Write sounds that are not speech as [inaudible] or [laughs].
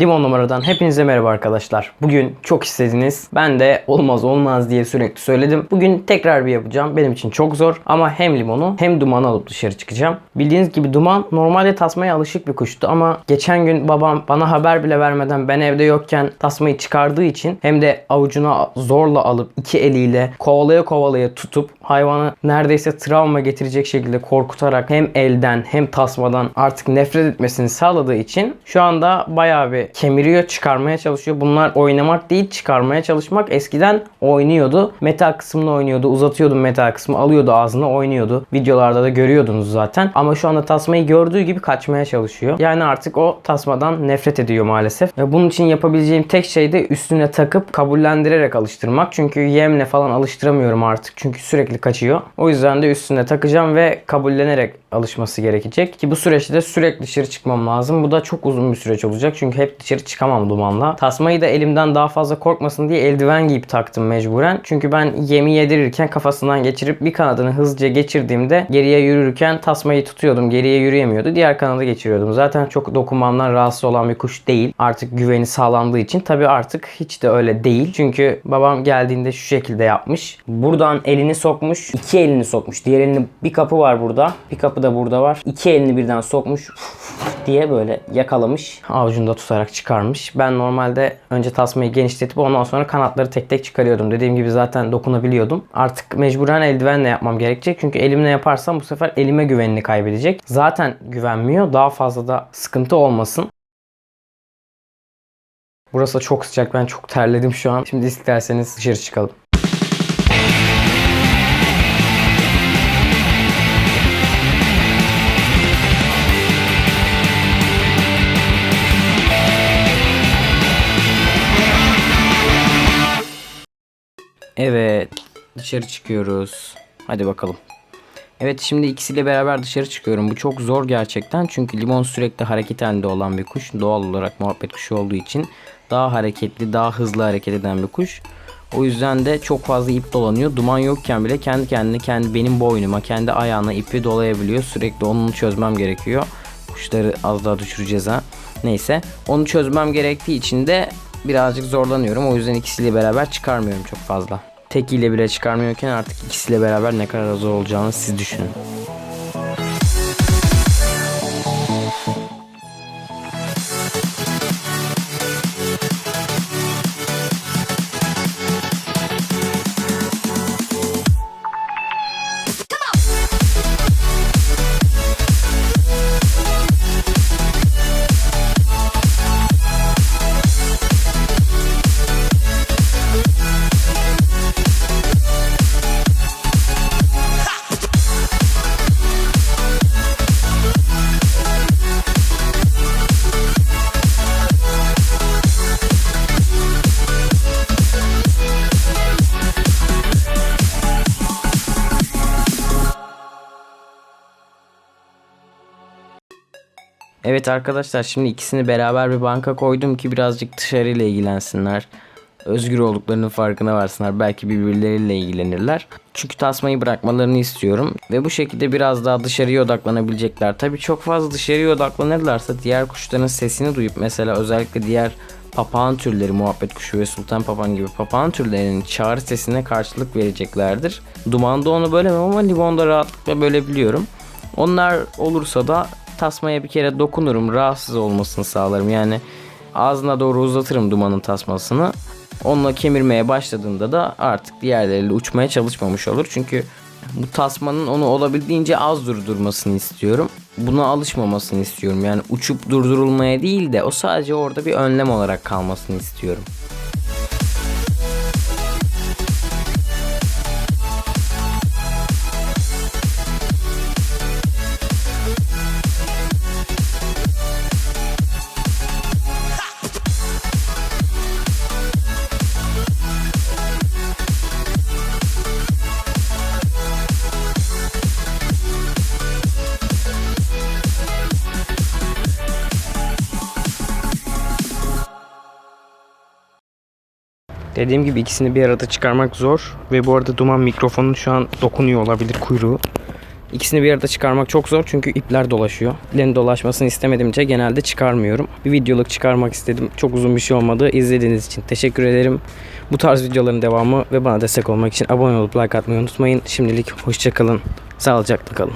Limon numaradan hepinize merhaba arkadaşlar. Bugün çok istediniz. Ben de olmaz olmaz diye sürekli söyledim. Bugün tekrar bir yapacağım. Benim için çok zor ama hem limonu hem dumanı alıp dışarı çıkacağım. Bildiğiniz gibi duman normalde tasmaya alışık bir kuştu ama geçen gün babam bana haber bile vermeden ben evde yokken tasmayı çıkardığı için hem de avucuna zorla alıp iki eliyle kovalaya kovalaya tutup hayvanı neredeyse travma getirecek şekilde korkutarak hem elden hem tasmadan artık nefret etmesini sağladığı için şu anda bayağı bir kemiriyor, çıkarmaya çalışıyor. Bunlar oynamak değil, çıkarmaya çalışmak. Eskiden oynuyordu. Metal kısmını oynuyordu. Uzatıyordum metal kısmı, alıyordu ağzına, oynuyordu. Videolarda da görüyordunuz zaten. Ama şu anda tasmayı gördüğü gibi kaçmaya çalışıyor. Yani artık o tasmadan nefret ediyor maalesef. Ve bunun için yapabileceğim tek şey de üstüne takıp kabullendirerek alıştırmak. Çünkü yemle falan alıştıramıyorum artık. Çünkü sürekli kaçıyor. O yüzden de üstüne takacağım ve kabullenerek alışması gerekecek. Ki bu süreçte de sürekli dışarı çıkmam lazım. Bu da çok uzun bir süreç olacak. Çünkü hep dışarı çıkamam dumanla. Tasmayı da elimden daha fazla korkmasın diye eldiven giyip taktım mecburen. Çünkü ben yemi yedirirken kafasından geçirip bir kanadını hızlıca geçirdiğimde geriye yürürken tasmayı tutuyordum. Geriye yürüyemiyordu. Diğer kanadı geçiriyordum. Zaten çok dokunmamdan rahatsız olan bir kuş değil. Artık güveni sağlandığı için tabii artık hiç de öyle değil. Çünkü babam geldiğinde şu şekilde yapmış. Buradan elini sokmuş. iki elini sokmuş. Diğer elini bir kapı var burada. Bir kapı da burada var. İki elini birden sokmuş [laughs] diye böyle yakalamış. Avucunda tutarak çıkarmış. Ben normalde önce tasmayı genişletip ondan sonra kanatları tek tek çıkarıyordum. Dediğim gibi zaten dokunabiliyordum. Artık mecburen eldivenle yapmam gerekecek. Çünkü elimle yaparsam bu sefer elime güvenini kaybedecek. Zaten güvenmiyor. Daha fazla da sıkıntı olmasın. Burası çok sıcak. Ben çok terledim şu an. Şimdi isterseniz dışarı çıkalım. Evet. Dışarı çıkıyoruz. Hadi bakalım. Evet şimdi ikisiyle beraber dışarı çıkıyorum. Bu çok zor gerçekten. Çünkü limon sürekli hareket halinde olan bir kuş. Doğal olarak muhabbet kuşu olduğu için daha hareketli, daha hızlı hareket eden bir kuş. O yüzden de çok fazla ip dolanıyor. Duman yokken bile kendi kendine kendi benim boynuma, kendi ayağına ipi dolayabiliyor. Sürekli onu çözmem gerekiyor. Kuşları az daha düşüreceğiz ha. Neyse. Onu çözmem gerektiği için de birazcık zorlanıyorum. O yüzden ikisiyle beraber çıkarmıyorum çok fazla. Tekiyle bile çıkarmıyorken artık ikisiyle beraber ne kadar zor olacağını siz düşünün. Evet arkadaşlar şimdi ikisini beraber bir banka koydum ki birazcık dışarıyla ilgilensinler. Özgür olduklarının farkına varsınlar. Belki birbirleriyle ilgilenirler. Çünkü tasmayı bırakmalarını istiyorum. Ve bu şekilde biraz daha dışarıya odaklanabilecekler. Tabii çok fazla dışarıya odaklanırlarsa diğer kuşların sesini duyup mesela özellikle diğer papağan türleri muhabbet kuşu ve sultan papağan gibi papağan türlerinin çağrı sesine karşılık vereceklerdir. Dumanda onu bölemem ama limonda rahatlıkla bölebiliyorum. Onlar olursa da tasmaya bir kere dokunurum. Rahatsız olmasını sağlarım. Yani ağzına doğru uzatırım dumanın tasmasını. Onunla kemirmeye başladığında da artık diğerleriyle uçmaya çalışmamış olur. Çünkü bu tasmanın onu olabildiğince az durdurmasını istiyorum. Buna alışmamasını istiyorum. Yani uçup durdurulmaya değil de o sadece orada bir önlem olarak kalmasını istiyorum. Dediğim gibi ikisini bir arada çıkarmak zor. Ve bu arada Duman mikrofonun şu an dokunuyor olabilir kuyruğu. İkisini bir arada çıkarmak çok zor çünkü ipler dolaşıyor. İplerin dolaşmasını istemedimce genelde çıkarmıyorum. Bir videoluk çıkarmak istedim. Çok uzun bir şey olmadı. İzlediğiniz için teşekkür ederim. Bu tarz videoların devamı ve bana destek olmak için abone olup like atmayı unutmayın. Şimdilik hoşçakalın. Sağlıcakla kalın.